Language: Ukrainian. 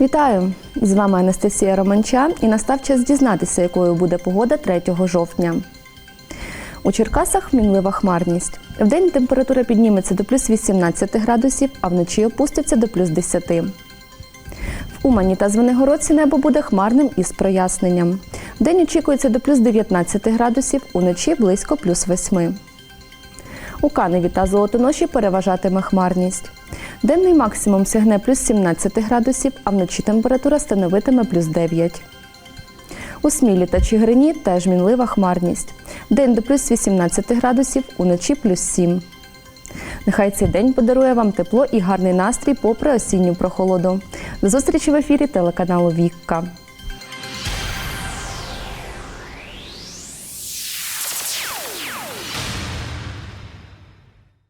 Вітаю! З вами Анастасія Романча і настав час дізнатися, якою буде погода 3 жовтня. У Черкасах мінлива хмарність. Вдень температура підніметься до плюс 18 градусів, а вночі опуститься до плюс 10. В Умані та Звенигородці небо буде хмарним із проясненням. Вдень очікується до плюс 19 градусів, уночі близько плюс 8. У Каневі та Золотоноші переважатиме хмарність. Денний максимум сягне плюс 17 градусів, а вночі температура становитиме плюс 9. У Смілі та Чигирині теж мінлива хмарність. День до плюс 18 градусів, уночі плюс 7. Нехай цей день подарує вам тепло і гарний настрій попри осінню прохолоду. До зустрічі в ефірі телеканалу Вікка.